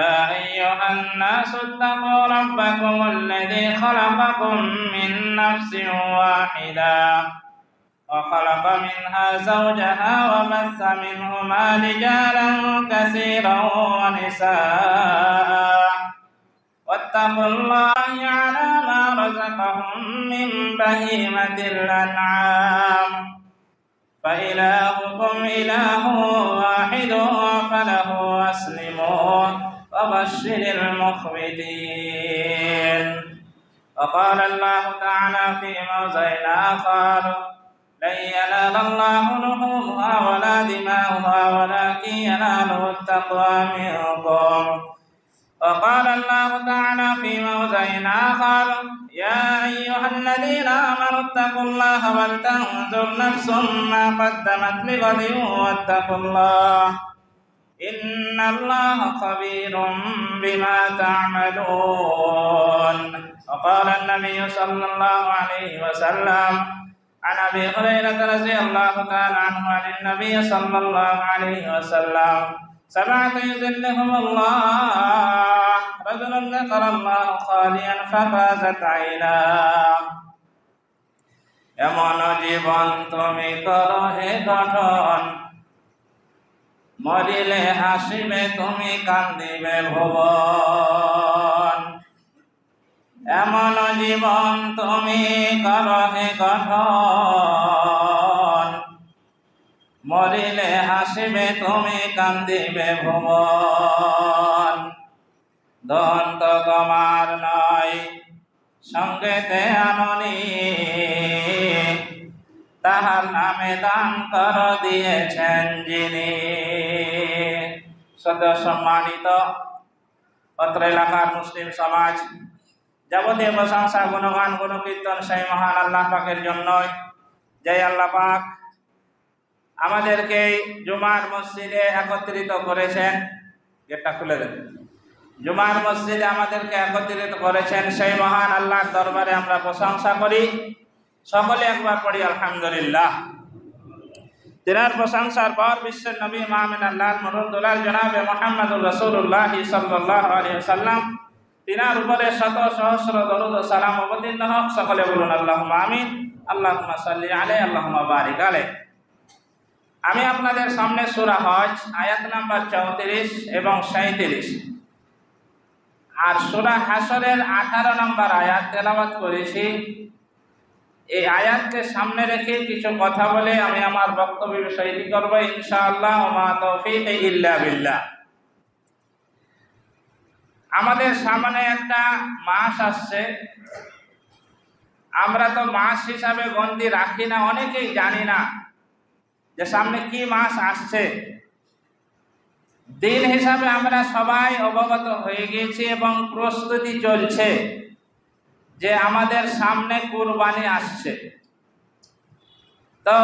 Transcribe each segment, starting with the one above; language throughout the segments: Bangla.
يا أيها الناس اتقوا ربكم الذي خلقكم من نفس واحدة وخلق منها زوجها وبث منهما رجالا كثيرا ونساء واتقوا الله على ما رزقهم من بهيمة الأنعام فإلهكم إله واحد فله أسلموا وبشر المخبتين وقال الله تعالى في موضع آخر لن ينال الله لحومها ولا دماؤها ولكن يناله التقوى منكم. وقال الله تعالى في موضع آخر يا أيها الذين آمنوا اتقوا الله ولتنظر نفس ما قدمت لغد واتقوا الله. إن الله خبير بما تعملون وقال النبي صلى الله عليه وسلم عن أبي هريرة رضي الله تعالى عنه عن النبي صلى الله عليه وسلم سبعة يذلهم الله رجل ذكر الله خاليا ففازت عيناه এমন জীবন তুমি করো হে গঠন মরিলে হাসিবে, তুমি কান্দিবে ভুবন। এমন জীবন তুমি করো হে গঠন মরিলে হাসিবে, তুমি কান্দিবে ভুবন। দন্ত তোমার নয়, সঙ্গেতে আননি তাহার নামে দান কর দিয়েছেন যিনি। সদ সম্মানিত অত্র এলাকার মুসলিম সমাজ, যাবতীয় প্রশংসা, গুণগান, গুণকীর্তন সেই মহান আল্লাহ পাকের জন্যই। জয় আল্লাহ পাক। আমাদেরকে জুমার মসজিদে একত্রিত করেছেন। গেটটা খুলে দেন। জুমার মসজিদে আমাদেরকে একত্রিত করেছেন সেই মহান আল্লাহর দরবারে আমরা প্রশংসা করি। সকলে একবার পড়ি, আলহামদুলিল্লাহ। তিনার প্রশংসার পর বিশ্বের নবী মাহমিন আল্লাহ মরুদুল্লাহ জনাবে মোহাম্মদুর রসুল্লাহ সাল্লাহ সাল্লাম তিনার উপরে শত সহস্র দরুদ সালাম অবতীর্ণ হক, সকলে বলুন আল্লাহ আমিন আল্লাহ সাল্লি আলে আল্লাহ বারিক আলে আমি আপনাদের সামনে সুরা হজ, আয়াত নাম্বার চৌত্রিশ এবং সাঁত্রিশ আর সুরা হাসরের আঠারো নম্বর আয়াত তেলাবাত করেছি। এই আয়াতকে সামনে রেখে কিছু কথা বলে আমি আমার বক্তব্য বিষয়টি করব, ইনশাআল্লাহ মা তৌফিক ইল্লা বিল্লাহ। আমাদের সামনে একটা মাস আসছে। আমরা তো মাস হিসাবে গন্ডি রাখি না, অনেকেই জানি না যে সামনে কি মাস আসছে। দিন হিসাবে আমরা সবাই অবগত হয়ে গিয়েছি এবং প্রস্তুতি চলছে। যে আমাদের সামনে কুরবানি আসছে। তো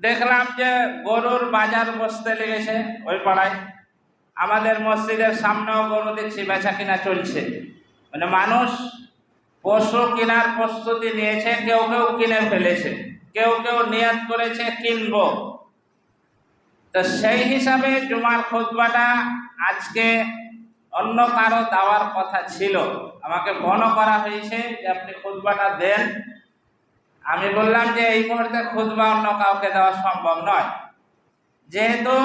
দেখলাম যে গরুর বাজার বসতে লেগেছে ওই পাড়ায়। আমাদের মসজিদের সামনেও গরু দেখছি বেচা কিনা চলছে। মানে মানুষ পশু কেনার প্রস্তুতি নিয়েছে, কেউ কেউ কিনে ফেলেছে, কেউ কেউ নিয়াত করেছে, কিনব। তো সেই হিসাবে জুমার খুতবাটা আজকে অন্য কারও দেওয়ার কথা ছিল। আমাকে মন করা হয়েছে যে, আপনি খুদবাটা দেন। আমি বললাম যে, এই মুহূর্তে খুদবা অন্য কাউকে দেওয়া সম্ভব নয়। যেহেতু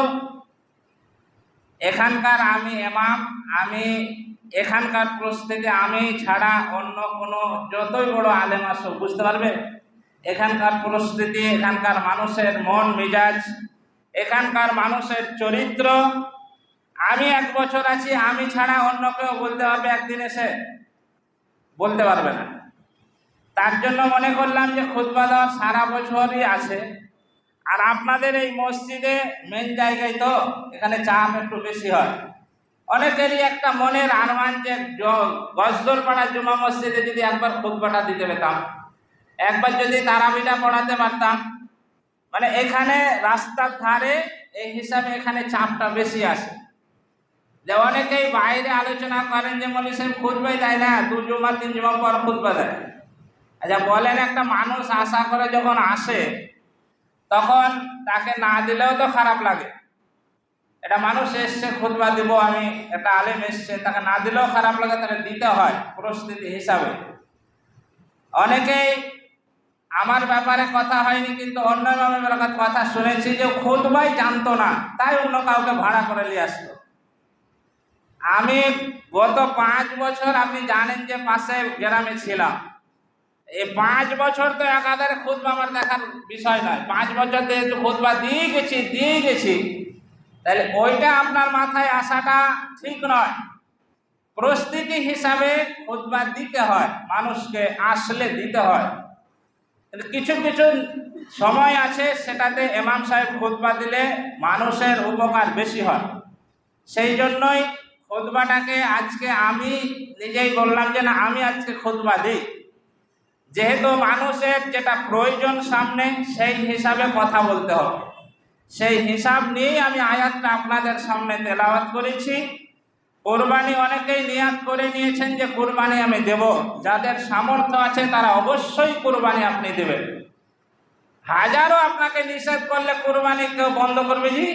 এখানকার আমি এমাম আমি এখানকার প্রস্তুতি আমি ছাড়া অন্য কোনো যতই বড় আলেম আসুক, বুঝতে পারবে? এখানকার পরিস্থিতি, এখানকার মানুষের মন মেজাজ এখানকার মানুষের চরিত্র আমি এক বছর আছি, আমি ছাড়া অন্য কেউ বলতে পারবে একদিন এসে? বলতে পারবে না। তার জন্য মনে করলাম যে খুতবা দেওয়ার সারা বছরই আছে। আর আপনাদের এই মসজিদে মেন জায়গায় তো এখানে চাপ একটু বেশি হয়। অনেকেরই একটা মনের আনমান যে গজদর পাড়া জুমা মসজিদে যদি একবার খুতবাটা দিতে পেতাম, একবার যদি তারাবিটা পড়াতে পারতাম মানে এখানে রাস্তার ধারে এই হিসাবে এখানে চাপটা বেশি আসে। যে অনেকেই বাইরে আলোচনা করেন যে মলি সাহেব খুঁজবাই দেয় না? দু জমা তিন জমা পর খুঁজবা দেয় আচ্ছা বলেন একটা মানুষ আশা করে যখন আসে, তখন তাকে না দিলেও তো খারাপ লাগে। এটা মানুষ এসছে খুদবা দিব, আমি একটা আলেম এসছে, তাকে না দিলেও খারাপ লাগে, তাকে দিতে হয় পরিস্থিতি হিসাবে। অনেকেই, আমার ব্যাপারে কথা হয়নি, কিন্তু অন্য কথা শুনেছি যে খুদবাই জানতো না, তাই অন্য কাউকে ভাড়া করে নিয়ে আসতো আমি গত পাঁচ বছর আপনি জানেন যে পাশে গ্রামে ছিলাম। এই পাঁচ বছর তো একাধারে খুদবা আমার দেখার বিষয় নয়। পাঁচ বছর দিয়ে খুদবা দিয়ে গেছি দিয়ে গেছি, তাহলে ওইটা আপনার মাথায় আসাটা ঠিক নয়। প্রস্তুতি হিসাবে খুদবা দিতে হয়, মানুষকে আসলে দিতে হয়। কিছু কিছু সময় আছে সেটাতে এমাম সাহেব খুদবা দিলে মানুষের উপকার বেশি হয়। সেই জন্যই খুদবাটাকে আজকে আমি নিজেই বললাম যে না, আমি আজকে খুদবা দিই। যেহেতু মানুষের যেটা প্রয়োজন সামনে, সেই হিসাবে কথা বলতে হবে। সেই হিসাব নিয়েই আমি আয়াতটা আপনাদের সামনে তেলাওয়াত করেছি। কোরবানি অনেকেই নিয়াত করে নিয়েছেন যে, কোরবানি আমি দেব। যাদের সামর্থ্য আছে, তারা অবশ্যই কোরবানি আপনি দেবেন। হাজারো আপনাকে নিষেধ করলে কোরবানি কেউ বন্ধ করবে জি?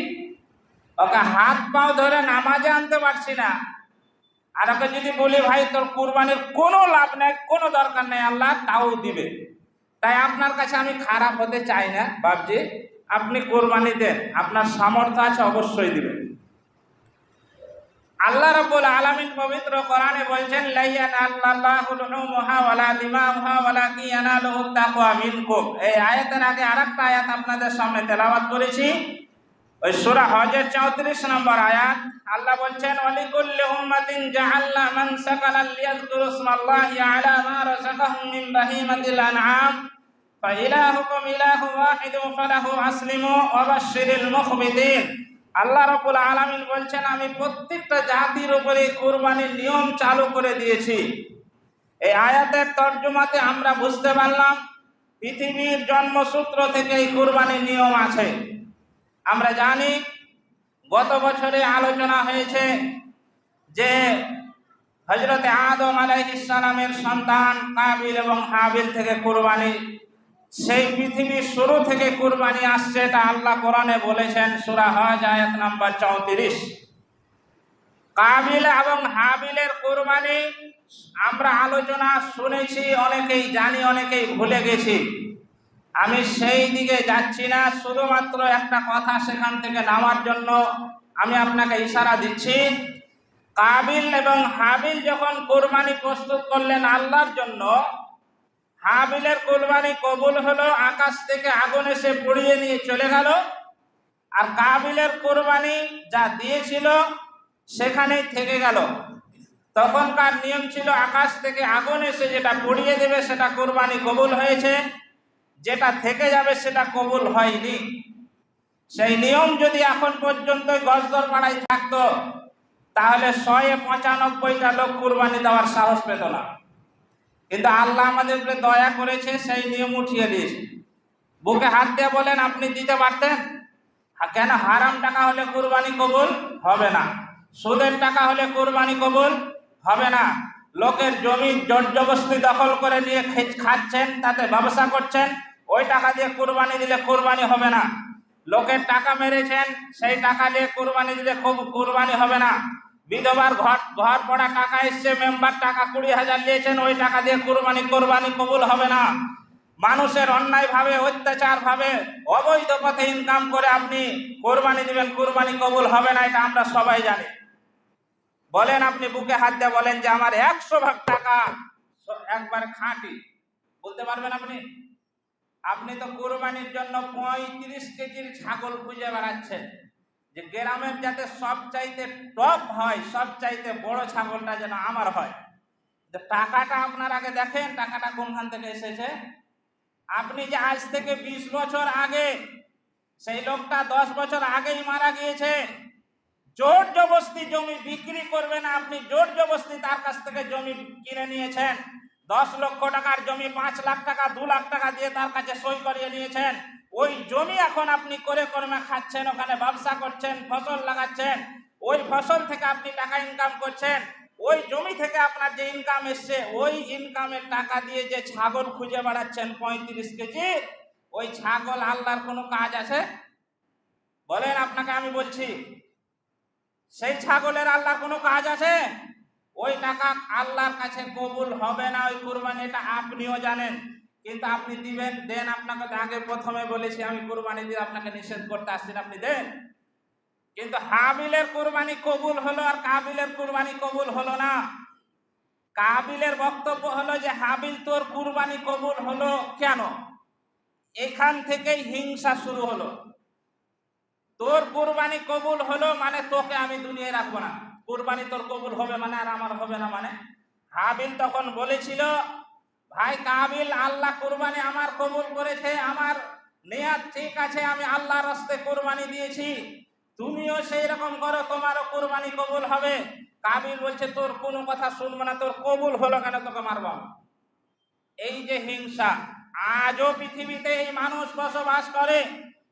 ওকে হাত পাও ধরে নামাজে আনতে পারছি না। আর ওকে যদি বলি, ভাই, তোর কোরবানির কোনো লাভ নেই, কোনো দরকার নেই, আল্লাহ তাও দিবে। তাই আপনার কাছে আমি খারাপ হতে চাই না বাবজি আপনি কোরবানি দেন, আপনার সামর্থ্য আছে, অবশ্যই দিবেন। আল্লাহ রাব্বুল আলামিন পবিত্র কোরআনে বলছেন লাইয়ান আল্লাহু লুহুমুহা ওয়ালা দিমাউহা ওয়ালাকি ইয়ানালুহু তাকওয়া মিনকুম। এই আয়াতের আগে আরেকটা আয়াত আপনাদের সামনে তেলাওয়াত করেছি। ওই সূরা হজের 34 নম্বর আয়াত, আল্লাহ বলছেন, ওয়ালিকুল্লি উম্মাতিন জাআলনা মানসাকান লিয়াযকুরু ইসমাল্লাহি আলা মা রাযাকাহুম মিন বাহিমাতিল আনআম ইলাহু ওয়াহিদুন ফালাহু আসলিমু ওয়া বাশশিরিল মুখবিতিন। আল্লাহ রাব্বুল আলামিন বলছেন, আমি প্রত্যেকটা জাতির উপরে কুরবানির নিয়ম চালু করে দিয়েছি। এই আয়াতের তর্জমাতে আমরা বুঝতে পারলাম, পৃথিবীর জন্মসূত্র থেকে এই কুরবানির নিয়ম আছে। আমরা জানি গত বছরে আলোচনা হয়েছে যে হজরতে আদম আলাইহিসসালামের সন্তান কাবিল এবং হাবিল থেকে কুরবানি, সেই পৃথিবীর শুরু থেকে কুরবানি আসছে এটা আল্লাহ কোরআনে বলেছেন সূরা হজ আয়াত নাম্বার চৌত্রিশ। কাবিল এবং হাবিলের কুরবানি আমরা আলোচনা শুনেছি, অনেকেই জানি, অনেকেই ভুলে গেছি। আমি সেই দিকে যাচ্ছি না, শুধুমাত্র একটা কথা সেখান থেকে নামার জন্য আমি আপনাকে ইশারা দিচ্ছি। কাবিল এবং হাবিল যখন কোরবানি প্রস্তুত করলেন আল্লাহর জন্য, হাবিলের কোরবানি কবুল হলো, আকাশ থেকে আগুন এসে পড়িয়ে নিয়ে চলে গেল। আর কাবিলের কোরবানি যা দিয়েছিল, সেখানেই থেকে গেল। তখনকার নিয়ম ছিল, আকাশ থেকে আগুন এসে যেটা পড়িয়ে দেবে, সেটা কোরবানি কবুল হয়েছে। যেটা থেকে যাবে সেটা কবুল হয়নি। সেই নিয়ম যদি এখন পর্যন্ত গজদর পাড়ায় থাকতো, তাহলে শয়ে পঁচানব্বইটা লোক কুরবানি দেওয়ার সাহস পেত না। কিন্তু আল্লাহ আমাদের উপরে দয়া করেছে, সেই নিয়ম উঠিয়ে দিয়েছে। বুকে হাত দিয়ে বলেন, আপনি দিতে পারতেন? কেন? হারাম টাকা হলে কুরবানি কবুল হবে না। সুদের টাকা হলে কুরবানি কবুল হবে না। লোকের জমি জবরদস্তি দখল করে নিয়ে খাচ্ছেন, তাতে ব্যবসা করছেন ওই টাকা দিয়ে কুরবানি দিলে কোরবানি হবে না। লোকের টাকা মেরেছেন, সেই টাকা দিয়ে কুরবানি দিলে খুব কুরবানি হবে না। বিধবার ঘর ঘর পড়া টাকা এসছে, মেম্বার টাকা কুড়ি হাজার নিয়েছেন, ওই টাকা দিয়ে কোরবানি কোরবানি কবুল হবে না। মানুষের অন্যায় ভাবে অত্যাচার ভাবে অবৈধ পথে ইনকাম করে আপনি কোরবানি দিবেন, কোরবানি কবুল হবে না, এটা আমরা সবাই জানি। বলেন আপনি বুকে হাত দিয়ে বলেন যে আমার একশো ভাগ টাকা, একবার খাঁটি। বলতে পারবেন আপনি? আপনি তো কোরবানির জন্য পঁয়ত্রিশ কেজির ছাগল খুঁজে বেড়াচ্ছেন। যে গ্রামের যাতে সব চাইতে টপ হয় সব চাইতে বড় ছাগলটা যেন আমার হয়। টাকাটা আপনার আগে দেখেন, টাকাটা কোনখান থেকে এসেছে? আপনি যে আজ থেকে বিশ বছর আগে সেই লোকটা দশ বছর আগেই মারা গিয়েছে, জোর জবস্তি জমি বিক্রি করবেন আপনি জোর জবস্তি তার কাছ থেকে জমি কিনে নিয়েছেন। দশ লক্ষ টাকার জমি, পাঁচ লাখ টাকা, দু লাখ টাকা দিয়ে তার কাছে সই করিয়ে নিয়েছেন ওই জমি এখন আপনি করে কর্মে খাচ্ছেন, ওখানে ব্যবসা করছেন, ফসল লাগাচ্ছেন। ওই ফসল থেকে আপনি টাকা ইনকাম করছেন। ওই জমি থেকে আপনার যে ইনকাম এসছে, ওই ইনকামের টাকা দিয়ে যে ছাগল খুঁজে বেড়াচ্ছেন পঁয়ত্রিশ কেজি, ওই ছাগল আল্লাহর কোনো কাজ আছে? বলেন আপনাকে আমি বলছি, সেই ছাগলের আল্লাহর কোনো কাজ আছে? ওই টাকা আল্লাহর কাছে কবুল হবে না, ওই কুরবানি এটা আপনিও জানেন। কিন্তু আপনি দিবেন, দেন আপনাকে আগে প্রথমে বলেছি, আমি কুরবানি দিয়ে আপনাকে নিষেধ করতে আসছি আপনি দেন। কিন্তু হাবিলের কুরবানি কবুল হলো আর কাবিলের কুরবানি কবুল হলো না। কাবিলের বক্তব্য হলো যে, হাবিল তোর কুরবানি কবুল হলো কেন? এখান থেকেই হিংসা শুরু হলো। তোর কুরবানি কবুল হলো মানে তোকে আমি দুনিয়ায় রাখব না। কুরবানি তোর কবুল হবে মানে আর আমার হবে না মানে? হাবিল তখন বলেছিল, ভাই কাবিল, আল্লাহ কুরবানি আমার কবুল করেছে, আমার নেয়াত ঠিক আছে, আমি আল্লাহ রাস্তে কুরবানি দিয়েছি। তুমিও সেই রকম করো, তোমারও কুরবানি কবুল হবে। কাবিল বলছে, তোর কোনো কথা শুনব না, তোর কবুল হলো কেন তোকে মারবো এই যে হিংসা, আজও পৃথিবীতে এই মানুষ বসবাস করে।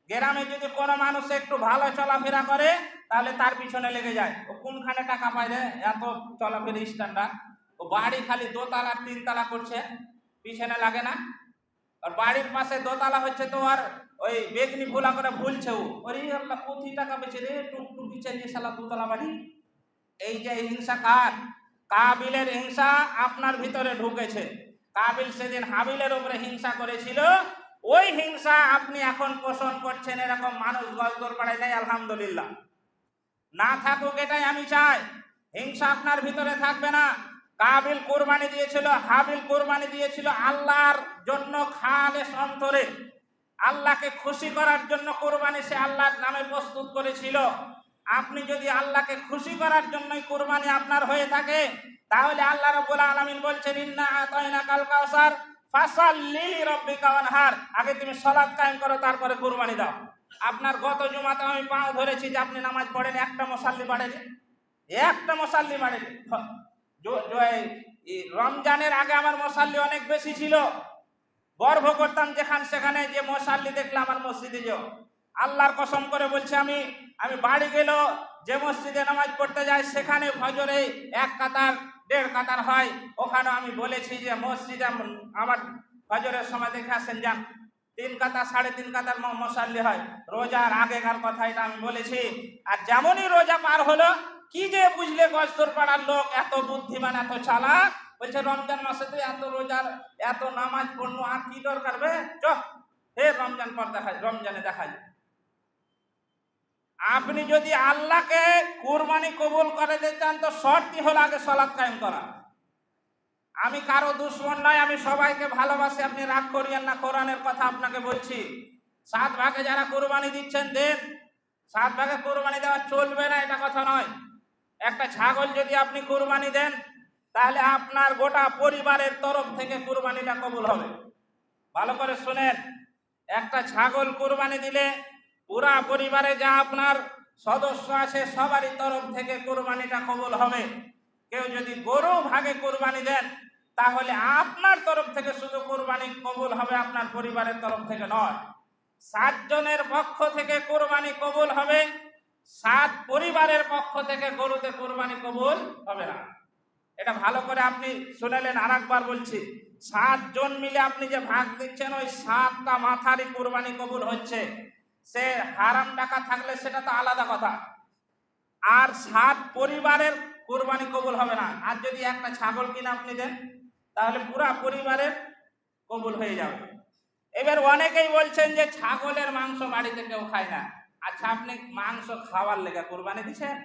গ্রামে যদি কোনো মানুষ একটু ভালো চলাফেরা করে তাহলে তার পিছনে লেগে যায়। ও কোনখানে টাকা পায় রে? এত চলাফেরা স্ট্যান্ডার্ড। ও বাড়ি খালি দোতলা, তিনতলা করছে। পিছনে লাগে না। আর বাড়ির পাশে দোতলা হচ্ছে তো আর ওই বেগনি ভুলা করে ভুলছে ও। ওরে আল্লাহ কোথি টাকা পেয়েছে রে? টুকটুকি চালিয়ে সালা দোতলা বাড়ি। এই যে হিংসা কার? কাবিলের হিংসা আপনার ভিতরে ঢুকেছে। কাবিল সেদিন হাবিলের উপরে হিংসা করেছিল। ওই হিংসা আপনি এখন পোষণ করছেন এরকম মানুষ গলদর পাড়ায় নেই, আলহামদুলিল্লাহ। না থাকুক এটাই আমি চাই। হিংসা আপনার ভিতরে থাকবে না। কাবিল কোরবানি দিয়েছিল, হাবিল কোরবানি দিয়েছিল আল্লাহর জন্য খালে অন্তরে। আল্লাহকে খুশি করার জন্য কোরবানি সে আল্লাহর নামে প্রস্তুত করেছিল। আপনি যদি আল্লাহকে খুশি করার জন্যই কোরবানি আপনার হয়ে থাকে, তাহলে আল্লাহ রাব্বুল আলামিন বলছেন, ইন্না আতাইনা কাল কাউসার রাব্বিকা ওয়ানহার। আগে তুমি সালাত কায়েম করো, তারপরে কুরবানি দাও। আপনার গত জুমাতে আমি পাও ধরেছি যে আপনি নামাজ পড়েন, একটা মশাল্লি বাড়েনি। একটা মশাল্লি বাড়েনি। রমজানের আগে আমার মশাল্লি অনেক বেশি ছিল। গর্ব করতাম যেখান সেখানে যে মশাল্লি দেখলাম আমার মসজিদে যাও। আল্লাহর কসম করে বলছি আমি আমি বাড়ি গেল যে মসজিদে নামাজ পড়তে যাই, সেখানে ফজরে এক কাতার, দেড় কাতার হয়। ওখানে আমি বলেছি যে, মসজিদে আমার ফজরের সময় দেখে আসেন, যান। তিন কাতার সাড়ে তিন কাতার মশাল্লি হয়। রোজার আগেকার কথা এটা আমি বলেছি। আর যেমনই রোজা পার হলো, কি যে বুঝলে গস্তর পাড়ার লোক, এত বুদ্ধিমান, এত চালাক। বলছে, রমজান মাসে তো এত রোজার, এত নামাজ পড়ল আর কি দরকার বে? চ, হে রমজান পর দেখা রমজানে দেখা যায় আপনি যদি আল্লাহকে কুরবানি কবুল করে দিতে চান, তো শর্তই হলো আগে সলাৎ কায়েম করা। আমি কারও দুশ্মন নয়, আমি সবাইকে ভালোবাসি, আপনি রাগ করিয়েন না, কোরআনের কথা আপনাকে বলছি। সাত ভাগে যারা কোরবানি দিচ্ছেন, দেন। সাত ভাগে কোরবানি দেওয়া চলবে না, এটা কথা নয়। একটা ছাগল যদি আপনি কোরবানি দেন, তাহলে আপনার গোটা পরিবারের তরফ থেকে কোরবানিটা কবুল হবে। ভালো করে শুনেন। একটা ছাগল কোরবানি দিলে পুরা পরিবারে যা আপনার সদস্য আছে, সবারই তরফ থেকে কোরবানিটা কবুল হবে। কেউ যদি গরু ভাগে কোরবানি দেন তাহলে আপনার তরফ থেকে শুধু কোরবানি কবুল হবে আপনার পরিবারের তরফ থেকে নয়। সাতজনের পক্ষ থেকে কোরবানি কবুল হবে, সাত পরিবারের পক্ষ থেকে গরুতে কোরবানি কবুল হবে না। এটা ভালো করে আপনি শুনেলেন আর একবার বলছি। সাতজন মিলে আপনি যে ভাগ দিচ্ছেন, ওই সাতটা মাথারই কোরবানি কবুল হচ্ছে। সে হারাম টাকা থাকলে সেটা তো আলাদা কথা। আর সাত পরিবারের কোরবানি কবুল হবে না। আর যদি একটা ছাগল কিনে আপনি দেন তাহলে পুরা পরিবারের কবুল হয়ে যাবে। এবার অনেকেই বলছেন যে ছাগলের মাংস বাড়িতে কেউ খায় না। আচ্ছা আপনি মাংস খাওয়ার লেগে কোরবানি দিচ্ছেন?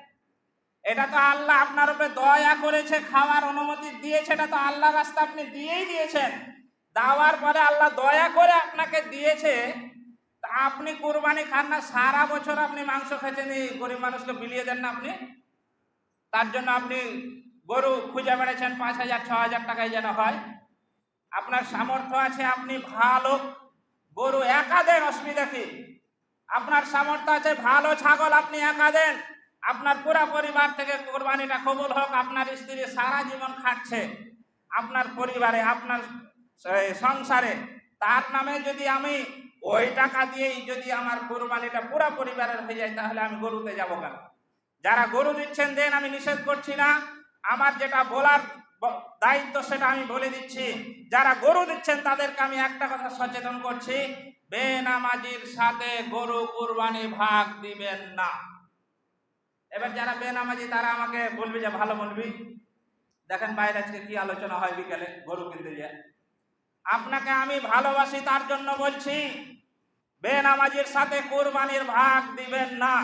এটা তো আল্লাহ আপনার উপরে দয়া করেছে, খাওয়ার অনুমতি দিয়েছে, এটা তো আল্লাহ রাস্তা আপনি দিয়েই দিয়েছেন। দেওয়ার পরে আল্লাহ দয়া করে আপনাকে দিয়েছে, তা আপনি কোরবানি খান না, সারা বছর আপনি মাংস খেয়েছেন এই গরিব মানুষকে বিলিয়ে দেন না আপনি? তার জন্য আপনি গরু খুঁজে বেড়েছেন পাঁচ হাজার, ছ হাজার টাকায় যেন হয়। আপনার সামর্থ্য আছে, আপনি ভালো গরু একা দেন, অসুবিধা কি? আপনার সামর্থ্য আছে, ভালো ছাগল আপনি একা দেন। আপনার পুরা পরিবার থেকে কোরবানিটা কবুল হোক, আপনার স্ত্রী সারা জীবন খাটছে। আপনার পরিবারে, আপনার সংসারে, তার নামে যদি আমি ওই টাকা দিয়েই যদি আমার কোরবানিটা পুরা পরিবারের হয়ে যায়, তাহলে আমি গরুতে যাব কেন? যারা গরু দিচ্ছেন, দেন, আমি নিষেধ করছি না। আমার যেটা বলার দায়িত্ব সেটা আমি বলে দিচ্ছি। যারা গরু দিচ্ছেন তাদেরকে আমি একটা কথা সচেতন করছি, বেনামাজির সাথে গরু কুরবানি ভাগ দিবেন না। এবার যারা বেনামাজি, তারা আমাকে বলবি যে, ভালো বলবি? দেখেন বাইরে আজকে কি আলোচনা হয় বিকেলে, গরু কিনতে যায় আপনাকে আমি ভালোবাসি, তার জন্য বলছি, বেনামাজির সাথে কোরবানির ভাগ দিবেন না।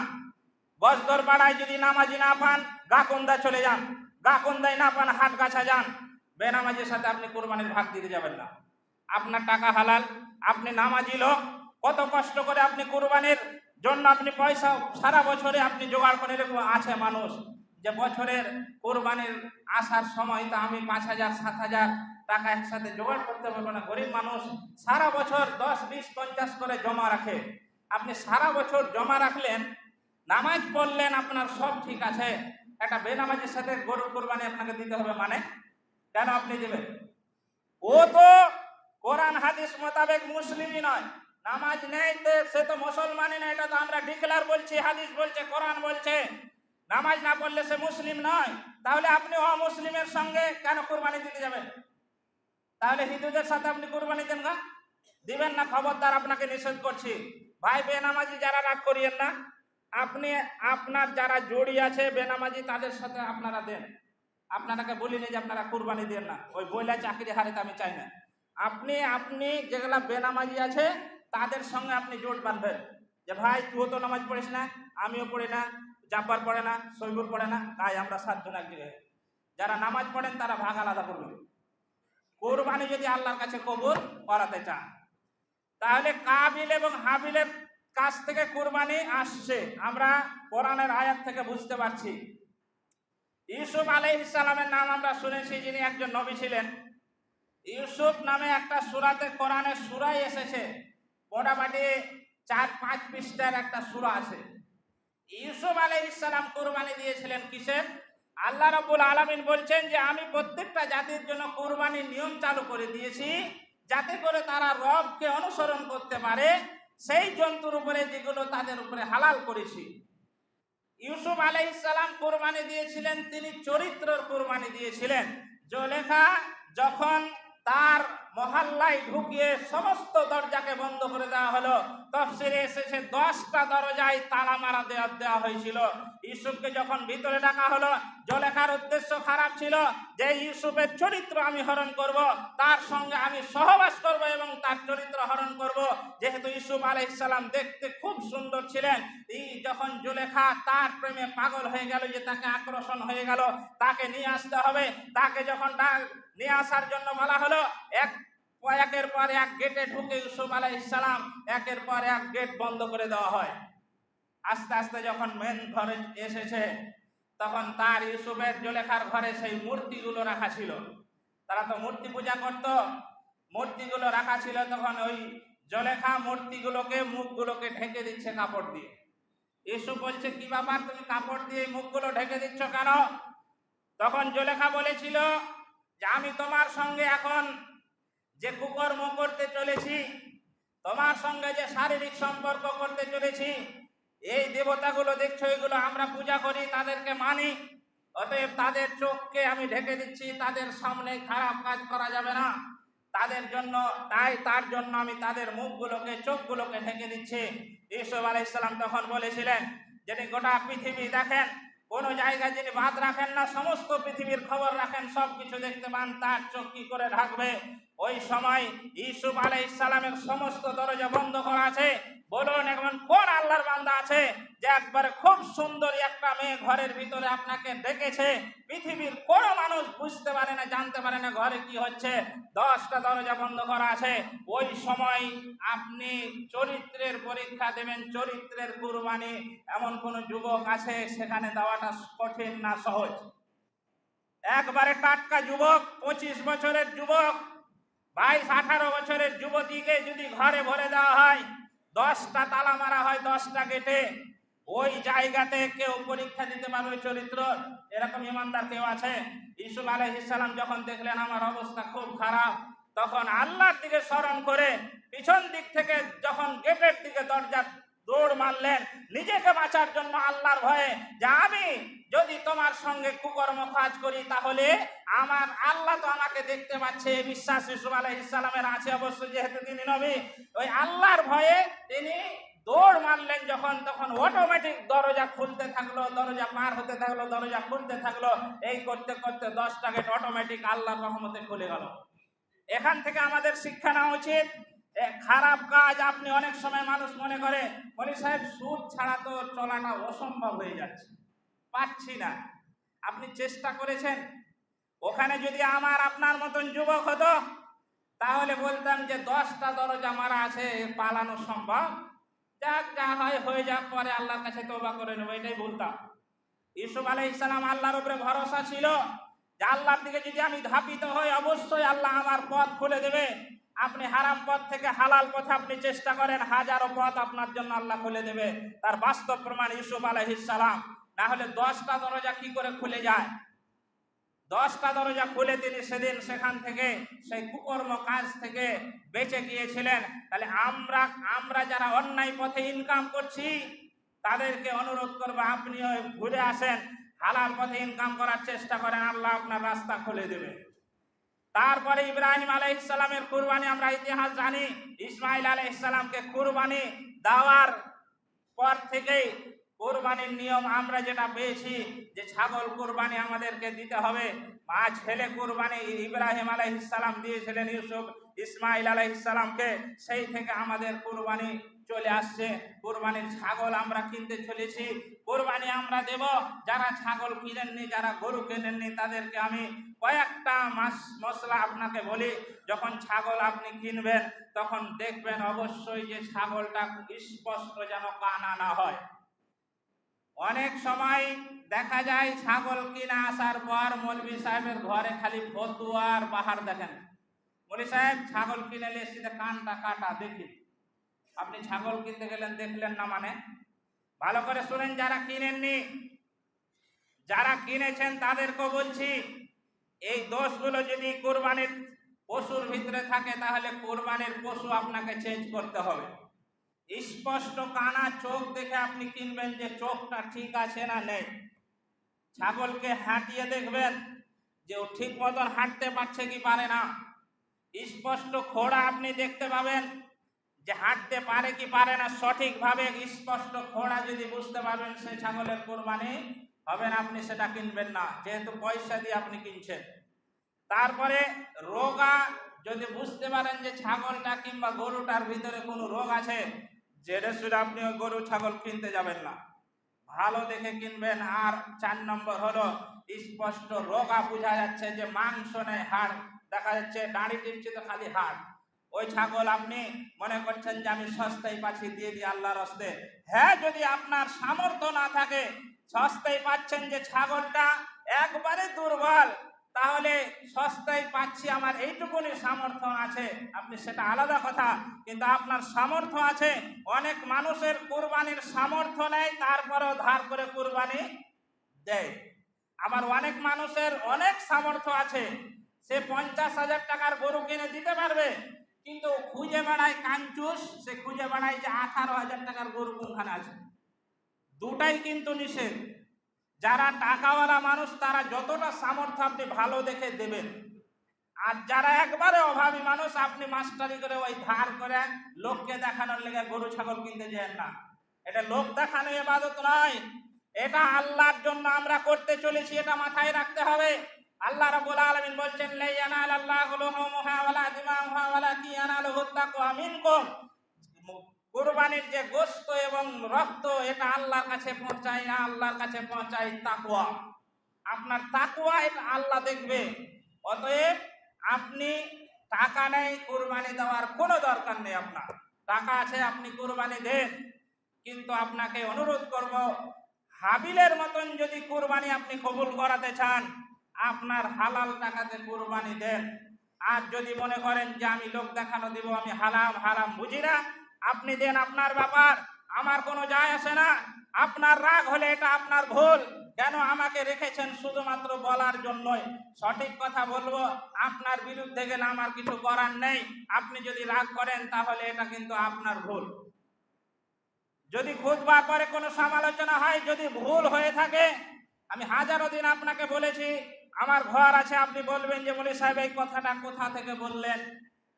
বজদর পাড়ায় যদি নামাজি না পান, গাকুন্দা চলে যান। গাকুন্দায় না পান হাট গাছা যান। বেনামাজির সাথে আপনি কোরবানির ভাগ দিতে যাবেন না। আপনার টাকা হালাল, আপনি নামাজি লোক, কত কষ্ট করে আপনি কোরবানির জন্য আপনি পয়সা সারা বছরে আপনি জোগাড় করে আছে মানুষ। যে বছরের কোরবানির আসার সময় তো আমি পাঁচ হাজার, সাত হাজার টাকা একসাথে জোগাড় করতে পারব না। গরিব মানুষ সারা বছর দশ, বিশ, পঞ্চাশ করে জমা রাখে। আপনি সারা বছর জমা রাখলেন, নামাজ পড়লেন, আপনার সব ঠিক আছে। একটা বেনামাজির সাথে গরু কোরবানি আপনাকে দিতে হবে মানে কেন আপনি দেবেন? ও তো কোরআন, হাদিস মোতাবেক মুসলিমই নয়। নামাজ নেই সে তো মুসলমানই নয়, এটা তো আমরা ডিক্লার বলছি, হাদিস বলছে, কোরআন বলছে। নামাজ না পড়লে সে মুসলিম নয়। তাহলে আপনি অমুসলিমের সঙ্গে কেন কোরবানি দিতে যাবেন? তাহলে হিন্দুদের সাথে আপনি কোরবানি দেন না? দিবেন না, খবরদার আপনাকে নিষেধ করছি। ভাই বেনামাজি যারা রাগ করিয়েন না আপনি, আপনার যারা জড়ি আছে, বেনামাজি, তাদের সাথে আপনারা দেন। আপনারাকে বলিনি যে আপনারা কোরবানি দেন না। ওই বইলা চাকরি হারিতে আমি চাই না। আপনি আপনি যেগুলা বেনামাজি আছে, তাদের সঙ্গে আপনি জোট বাঁধবেন। যে ভাই, তুইও তো নামাজ পড়িস না, আমিও পড়ি না জাব্বার পড়ে না, সৈবুর পড়ে না, তাই আমরা সাতজন এক যারা নামাজ পড়েন, তারা ভাগ আলাদা করবেন কোরবানি যদি আল্লাহর কাছে কবুল করাতে চান, তাহলে কাবিল এবং হাবিলের কাছ থেকে কোরবানি আসছে, আমরা কোরআনের আয়াত থেকে বুঝতে পারছি। ইউসুফ আলাইহিস সালামের নাম আমরা শুনেছি, যিনি একজন নবী ছিলেন। ইউসুফ নামে একটা সুরাতে কোরআনের সুরাই এসেছে। মোটামুটি চার পাঁচ পৃষ্ঠার একটা সুরা আছে। ইউসুফ আলাইহিস সালাম কোরবানি দিয়েছিলেন কিসের? আল্লাহ রবুল আলামিন বলছেন যে, আমি প্রত্যেকটা জাতির জন্য কোরবানির নিয়ম চালু করে দিয়েছি, যাতে করে তারা রবকে অনুসরণ করতে পারে। সেই জন্তুর উপরে যেগুলো তাদের উপরে হালাল করেছি। ইউসুফ আলাইসালাম কোরবানি দিয়েছিলেন, তিনি চরিত্রর কোরবানি দিয়েছিলেন। জলেখা যখন তার মহল্লায় ঢুকিয়ে সমস্ত দরজাকে বন্ধ করে দেওয়া হলো। তফসিরে এসেছে দশটা দরজায় তালা মারা দেওয়া দেওয়া হয়েছিল। ইউসুফকে যখন ভিতরে ডাকা হলো, জলেখার উদ্দেশ্য খারাপ ছিল যে ইউসুফের চরিত্র আমি হরণ করব, তার সঙ্গে আমি সহবাস করব এবং তার চরিত্র হরণ করব। যেহেতু ইউসুফ আলাইসাল্লাম দেখতে খুব সুন্দর ছিলেন, এই যখন জুলেখা তার প্রেমে পাগল হয়ে গেল যে তাকে আকর্ষণ হয়ে গেল, তাকে নিয়ে আসতে হবে। তাকে যখন নিয়ে আসার জন্য বলা হলো, এক একের পর এক গেটে ঢুকে ইউসুফ আলাই আলাইসালাম একের পর এক গেট বন্ধ করে দেওয়া হয়। আস্তে আস্তে যখন মেন ঘরে এসেছে, তখন তার ইউসুফের জলেখার ঘরে সেই মূর্তিগুলো রাখা ছিল। তারা তো মূর্তি পূজা করত। মূর্তিগুলো রাখা ছিল তখন ওই জলেখা মূর্তিগুলোকে, মুখগুলোকে ঢেকে দিচ্ছে কাপড় দিয়ে। ইসু বলছে, কি ব্যাপার? তুমি কাপড় দিয়ে মুখগুলো ঢেকে দিচ্ছ কেন? তখন জলেখা বলেছিল যে, আমি তোমার সঙ্গে এখন যে কুকর্ম করতে চলেছি, তোমার সঙ্গে যে শারীরিক সম্পর্ক করতে চলেছি, এই দেবতাগুলো দেখছ, এগুলো আমরা পূজা করি, তাদেরকে মানি। অতএব তাদের চোখকে আমি ঢেকে দিচ্ছি, তাদের সামনে খারাপ কাজ করা যাবে না। তাদের জন্য, তাই তার জন্য আমি তাদের মুখগুলোকে, চোখগুলোকে ঢেকে দিচ্ছি। ইসুফ আলাইসাল্লাম তখন বলেছিলেন, যিনি গোটা পৃথিবী দেখেন, কোন জায়গায় যিনি বাদ রাখেন না, সমস্ত পৃথিবীর খবর রাখেন সব কিছু দেখতে পান, তার চোখ কি করে ঢাকবে? ওই সময় ইসুফ আলাইহিস ইসলামের সমস্ত দরজা বন্ধ করা আছে। বলুন, এখন কোন আল্লাহর বান্দা আছে যে একবারে খুব সুন্দর একটা মেয়ে ঘরের ভিতরে আপনাকে ডেকেছে? পৃথিবীর কোন মানুষ বুঝতে পারে না, জানতে পারে না ঘরে কি হচ্ছে। দশটা দরজা বন্ধ করা আছে। ওই সময় আপনি চরিত্রের পরীক্ষা দেবেন, চরিত্রের কুরবানি। এমন কোন যুবক আছে, সেখানে দেওয়াটা কঠিন না সহজ। একবারে টাটকা যুবক, পঁচিশ বছরের যুবক বাইশ, আঠারো বছরের যুবতীকে যদি ঘরে ভরে দেওয়া হয়, দশটা তালা মারা হয়, দশটা গেটে। ওই জায়গাতে কেউ পরীক্ষা দিতে পারবে চরিত্র? এরকম ইমানদার কেউ আছে? ইসুফ আলহিসাল্লাম যখন দেখলেন আমার অবস্থা খুব খারাপ, তখন আল্লাহর দিকে স্মরণ করে পিছন দিক থেকে যখন গেটের দিকে দরজা দৌড় মারলেন। নিজেকে বাঁচার জন্য আল্লাহর ভয়ে। যে আমি যদি তোমার সঙ্গে কুকর্ম কাজ করি, তাহলে আমার আল্লাহ তো আমাকে দেখতে পাচ্ছে। বিশ্বাস ইসুফ আলাইহিস সালামের আছে অবশ্য, যেহেতু তিনি নবী। ওই আল্লাহর ভয়ে তিনি দৌড় মারলেন যখন, তখন অটোমেটিক দরজা খুলতে থাকল, দরজা পার হতে থাকল, দরজা খুলতে থাকল। এই করতে করতে দশটা গেট অটোমেটিক আল্লাহর রহমতে খুলে গেল। এখান থেকে আমাদের শিক্ষা নেওয়া উচিত। খারাপ কাজ আপনি অনেক সময় মানুষ মনে করে মনি সাহেব, সুদ ছাড়া তো চলাটা অসম্ভব হয়ে যাচ্ছে। পাচ্ছি না। আপনি চেষ্টা করেছেন। ওখানে যদি আমার আপনার মতন যুবক হতো, তাহলে বলতাম যে দশটা দরজা মারা আছে পালানো সম্ভব। যাক, যা হয়, হয়ে যাক, পরে আল্লাহর কাছে তোবা করে নেব, এটাই বলতাম। ইসুফ আলাই ইসলাম আল্লাহর উপরে ভরসা ছিল। যে আল্লাহর দিকে যদি আমি ধাপিত হই, অবশ্যই আল্লাহ আমার পথ খুলে দেবে। আপনি হারাম পথ থেকে হালাল পথে আপনি চেষ্টা করেন, হাজারো পথ আপনার জন্য আল্লাহ খুলে দেবে। তার বাস্তব প্রমাণ ইসুফ আলহিসাম না হলে দশটা দরজা কি করে খুলে যায়? দশটা দরজা খুলে তিনি সেদিন সেখান থেকে, সেই কুকর্ম কাজ থেকে বেঁচে গিয়েছিলেন। তাহলে আমরা আমরা যারা অন্যায় পথে ইনকাম করছি, তাদেরকে অনুরোধ করব আপনিও ঘুরে আসেন। হালাল পথে ইনকাম করার চেষ্টা করেন, আল্লাহ আপনার রাস্তা খুলে দেবে। তারপরে ইব্রাহিম আলাই ইসলামের কুরবানি, আমরা ইতিহাস জানি, ইসমাইল আলাই ইসলামকে কুরবানি দেওয়ার পর থেকেই কোরবানির নিয়ম আমরা যেটা পেয়েছি, যে ছাগল কোরবানি আমাদেরকে দিতে হবে মা ছেলে কোরবানি ইব্রাহিম আলাইহিসসালাম দিয়েছিলেন ইউসুফ, ইসমাইল আলাইহিসসালামকে সেই থেকে আমাদের কোরবানি চলে আসছে। কোরবানির ছাগল আমরা কিনতে চলেছি। কোরবানি আমরা দেব। যারা ছাগল কিনেননি, যারা গরু কেনেননি, তাদেরকে আমি কয়েকটা মাস মশলা আপনাকে বলি। যখন ছাগল আপনি কিনবেন, তখন দেখবেন অবশ্যই যে ছাগলটা স্পষ্ট যেন কানা না হয়। অনেক সময় দেখা যায় ছাগল কিনে আসার পর মৌলবি সাহেবের ঘরে খালি ফতুয়া আর বাহার দেখেন। মৌলি সাহেব, ছাগল কিনে এসেছে কানটা কাটা, দেখি। আপনি ছাগল কিনতে গেলেন, দেখলেন না মানে? ভালো করে শুনেন যারা কিনেননি। যারা কিনেছেন তাদেরকেও বলছি, এই দোষগুলো যদি কোরবানির পশুর ভিতরে থাকে, তাহলে কোরবানির পশু আপনাকে চেঞ্জ করতে হবে। স্পষ্ট কানা চোখ দেখে আপনি কিনবেন যে চোখটা ঠিক আছে না নেই। ছাগলকে হাঁটিয়ে দেখবেন যে ও ঠিক মতন হাঁটতে পারছে কি পারে না। স্পষ্ট খোড়া আপনি দেখতে পাবেন। যে হাঁটতে পারে কি পারে না, সঠিকভাবে স্পষ্ট খোড়া যদি বুঝতে পারবেন, সেই ছাগলের কোরবানি হবে না, আপনি সেটা কিনবেন না। যেহেতু পয়সা দিয়ে আপনি কিনছেন। তারপরে রোগা যদি বুঝতে পারেন যে ছাগলটা কিংবা গরুটার ভিতরে কোনো রোগ আছে জেনে শুনে আপনি ওই গরু, ছাগল কিনতে যাবেন না। ভালো দেখে কিনবেন। আর চার নম্বর হলো, স্পষ্ট রোগা বোঝা যাচ্ছে যে মাংস নেই, হাড়। দেখা যাচ্ছে দাঁড়ি টিপছে তো খালি হাড়। ওই ছাগল আপনি মনে করছেন যে আমি সস্তায় পাচ্ছি দিয়ে দিই আল্লাহর হস্তে হ্যাঁ যদি আপনার সামর্থ্য না থাকে, সস্তায় পাচ্ছেন যে ছাগলটা একবারে দুর্বল, তাহলে সস্তায় পাচ্ছি আমার এইটুকুনি সামর্থ্য আছে। আপনি সেটা আলাদা কথা, কিন্তু আপনার সামর্থ্য আছে, অনেক মানুষের কোরবানির সামর্থ্য নেই, তারপরেও ধার করে কোরবানি দেয়। আবার অনেক মানুষের অনেক সামর্থ্য আছে, সে পঞ্চাশ হাজার টাকার গরু কিনে দিতে পারবে কিন্তু খুঁজে বেড়ায় কাঞ্চুস, সে খুঁজে বেড়ায় যে আঠারো হাজার টাকার গরু কোনখানে আছে। দুটাই কিন্তু নিষেধ। যারা টাকাওয়ালা মানুষ, তারা যতটা সামর্থ্য আপনি ভালো দেখে দেবেন। আর যারা একবারে অভাবী মানুষ, আপনি মাস্টারি করে ওই ধার করে লোককে দেখানোর লেগে গরু, ছাগল কিনতে যান না। এটা লোক দেখানো এবাদত নয়। এটা আল্লাহর জন্য আমরা করতে চলেছি, এটা মাথায় রাখতে হবে। আল্লাহ রাব্বুল আলামিন বলছেন, লা ইয়ানাল আল্লাহু লুহুমুহা ওয়ালা দিমাউহা ওয়ালাকিন ইয়ানালুহু তাকওয়া মিনকুম। কুরবানির যে গোশত এবং রক্ত, এটা আল্লাহর কাছে পৌঁছায়, না আল্লাহর কাছে পৌঁছায় তাকওয়া। আপনার তাকওয়া এটা আল্লাহ দেখবে। অতএব আপনি টাকা নেই, কুরবানি দেওয়ার কোনো দরকার নেই আপনার। টাকা আছে, আপনি কুরবানি দেন। কিন্তু আপনাকে অনুরোধ করব, হাবিলের মতন যদি কুরবানি আপনি কবুল করাতে চান আপনার হালাল টাকাতে কুরবানি দেন। আর যদি মনে করেন যে আমি লোক দেখানো দিব, আমি হারাম হারাম বুঝি না, আপনি দেন আপনার ব্যাপার। আমার কোনো যায় আসে না। আপনার রাগ হলে এটা আপনার ভুল। কেন আমাকে রেখেছেন শুধুমাত্র বলার জন্যই? সঠিক কথা বলব, আপনার বিরুদ্ধে গেলে আমার কিছু করার নেই। আপনি যদি রাগ করেন, তাহলে এটা কিন্তু আপনার ভুল। যদি খুঁজবার পরে কোনো সমালোচনা হয়, যদি ভুল হয়ে থাকে, আমি হাজারো দিন আপনাকে বলেছি আমার ঘর আছে, আপনি বলবেন যে বলে সাহেব, এই কথাটা কোথা থেকে বললেন?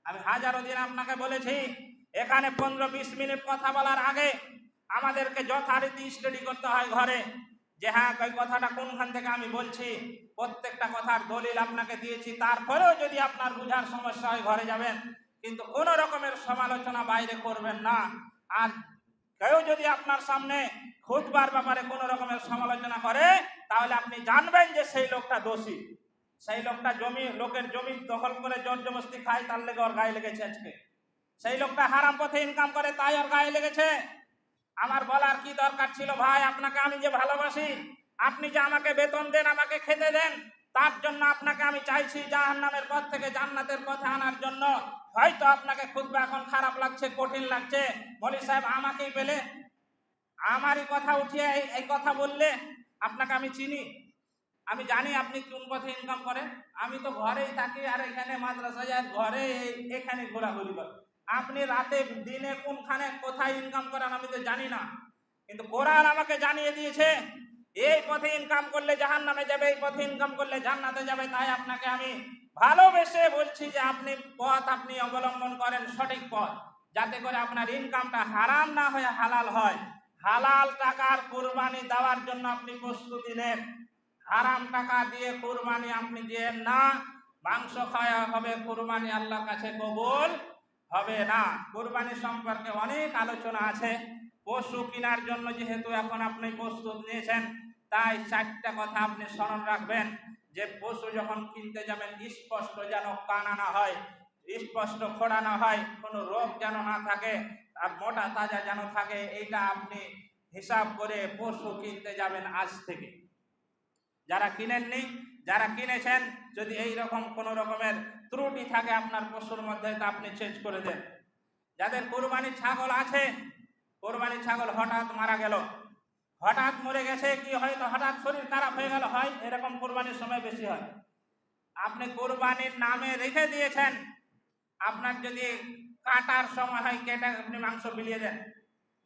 আমি হাজারো দিন আপনাকে বলেছি, এখানে পনেরো বিশ মিনিট কথা বলার আগে আমাদেরকে যথারীতি স্টাডি করতে হয় ঘরে। যে হ্যাঁ ওই কথাটা কোনখান থেকে আমি বলছি? প্রত্যেকটা কথার দলিল আপনাকে দিয়েছি। তারপরেও যদি আপনার বুঝার সমস্যা হয়, ঘরে যাবেন। কিন্তু কোনো রকমের সমালোচনা বাইরে করবেন না। আর কেউ যদি আপনার সামনে খুদবার ব্যাপারে কোনো রকমের সমালোচনা করে, তাহলে আপনি জানবেন যে সেই লোকটা দোষী। সেই লোকটা জমি, লোকের জমি দখল করে জোর জবস্তি খায়, তার লেগে ওর গায়ে লেগেছে আজকে। সেই লোকটা হারাম পথে ইনকাম করে, তাই ওর গায়ে লেগেছে। আমার বলার কি দরকার ছিল? ভাই, আপনাকে আমি যে ভালোবাসি, আপনি যে আমাকে বেতন দেন, আমাকে খেতে দেন, তার জন্য আপনাকে আমি চাইছি জাহান্নামের পথ থেকে জান্নাতের পথে আনার জন্য। হয়তো আপনাকে খুব এখন খারাপ লাগছে, কঠিন লাগছে। মলি সাহেব আমাকেই পেলে আমারই কথা উঠিয়ে এই কথা বললে আপনাকে আমি চিনি। আমি জানি আপনি কোন পথে ইনকাম করেন। আমি তো ঘরেই থাকি আর এখানে মাদ্রাসা যাই ঘরে এখানে ঘোরাঘুরি করি। আপনি রাতে, দিনে কোনখানে কোথায় ইনকাম করেন আমি তো জানি না। কিন্তু কোরআন আমাকে জানিয়ে দিয়েছে এই পথে ইনকাম করলে জাহান নামে যাবে, এই পথে ইনকাম করলে জান্নাতে যাবে। তাই আপনাকে আমি ভালোবেসে বলছি যে আপনি পথ আপনি অবলম্বন করেন সঠিক পথ, যাতে করে আপনার ইনকামটা হারাম না হয়ে হালাল হয়। হালাল টাকার কুরবানি দেওয়ার জন্য আপনি প্রস্তুতি নেন। হারাম টাকা দিয়ে কোরবানি আপনি দিয়েন না। মাংস খাওয়া হবে, কোরবানি আল্লাহর কাছে কবুল হবে না। কুরবানি সম্পর্কে অনেক আলোচনা আছে। পশু কেনার জন্য যেহেতু এখন আপনি প্রস্তুত নিয়েছেন, তাই চারটা কথা আপনি স্মরণ রাখবেন। যে পশু যখন কিনতে যাবেন, স্পষ্ট যেন কানা না হয়, স্পষ্ট খোড়া না হয়, কোনো রোগ যেন না থাকে, আর মোটা তাজা যেন থাকে, এইটা আপনি হিসাব করে পশু কিনতে যাবেন আজ থেকে। যারা কিনেননি, যারা কিনেছেন, যদি এই রকম কোনো রকমের ত্রুটি থাকে আপনার পশুর মধ্যে, তা আপনি চেঞ্জ করে দেন। যাদের কোরবানির ছাগল আছে কোরবানির ছাগল হঠাৎ মারা গেল। হঠাৎ মরে গেছে, কি হয়তো হঠাৎ শরীর খারাপ হয়ে গেল? হয়, এরকম কোরবানির সময় বেশি হয়। আপনি কোরবানির নামে রেখে দিয়েছেন। আপনার যদি কাটার সময় হয়, কেটে আপনি মাংস বিলিয়ে দেন।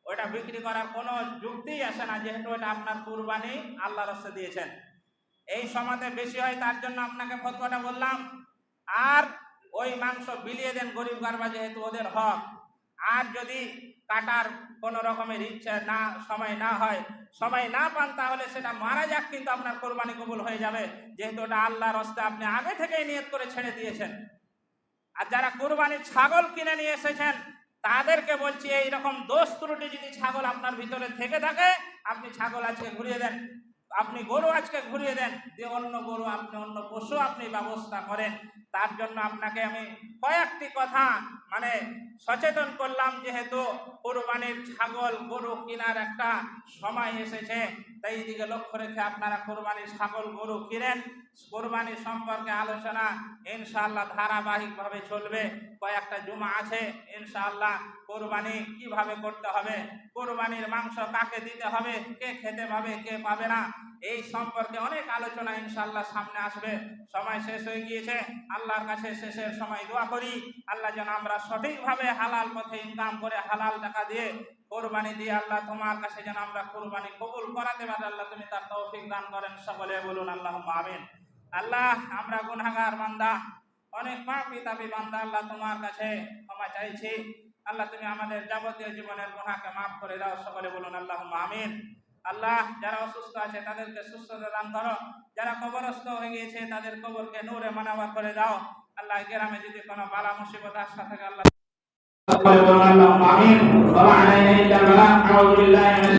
ওইটা বিক্রি করার কোনো যুক্তিই আসে না, যেহেতু এটা আপনার কুরবানি আল্লাহ রস্তে দিয়েছেন। এই সময়তে বেশি হয়, তার জন্য আপনাকে ফতোয়াটা বললাম, আর ওই মাংস বিলিয়ে দেন গরিব গারবা, যেহেতু ওদের হক। আর যদি কাটার কোনো রকমের ইচ্ছা না, সময় না হয়। সময় না পান তাহলে সেটা মারা যাক, কিন্তু আপনার কোরবানি কবুল হয়ে যাবে। যেহেতু ওটা আল্লাহর রস্তে আপনি আগে থেকেই নিয়ত করে ছেড়ে দিয়েছেন। আর যারা কোরবানির ছাগল কিনে নিয়ে এসেছেন, তাদেরকে বলছি এই রকম দোষ ত্রুটি যদি ছাগল আপনার ভিতরে থেকে থাকে, আপনি ছাগল আজকে ঘুরিয়ে দেন। আপনি গরু আজকে ঘুরিয়ে দেন যে অন্য গরু আপনি, অন্য পশু আপনি ব্যবস্থা করেন। তার জন্য আপনাকে আমি কয়েকটি কথা মানে সচেতন করলাম যেহেতু কোরবানির ছাগল গরু কেনার একটা সময় এসেছে। তাই দিকে লক্ষ্য রেখে আপনারা কোরবানির ছাগল, গরু কিনেন। কোরবানি সম্পর্কে আলোচনা ইনশাআল্লাহ ধারাবাহিকভাবে চলবে। কয়েকটা জুমা আছে, ইনশাআল্লাহ কোরবানি কীভাবে করতে হবে, কোরবানির মাংস কাকে দিতে হবে, কে খেতে পাবে, কে পাবে না এই সম্পর্কে অনেক আলোচনা ইনশাল্লাহ সামনে আসবে। সময় শেষ হয়ে গিয়েছে। আল্লাহর কাছে শেষের সময় দোয়া করি। আল্লাহ যেন আমরা সঠিকভাবে হালাল পথে ইনকাম করে হালাল টাকা দিয়ে কোরবানি দিয়ে আল্লাহ তোমার কাছে যেন আমরা কোরবানি কবুল করাতে পারি। আল্লাহ তুমি তার তৌফিক দান করেন। সকলে বলুন আল্লাহ আমিন। আল্লাহ, আমরা গুনাহগার বান্দা। অনেক পাপি তাপি বান্দা আল্লাহ তোমার কাছে ক্ষমা চাইছি। আল্লাহ তুমি আমাদের যাবতীয় জীবনের গুনাহকে মাফ করে দাও। সকলে বলুন আল্লাহ আমিন। আল্লাহ যারা অসুস্থ আছে তাদেরকে সুস্থতা দান করো। যারা কবরস্থ হয়ে গিয়েছে, তাদের কবরকে নূরে মানাবার করে দাও। আল্লাহ গ্রামে যদি কোনো বালা মুসিবত আসা থাকে, আল্লাহ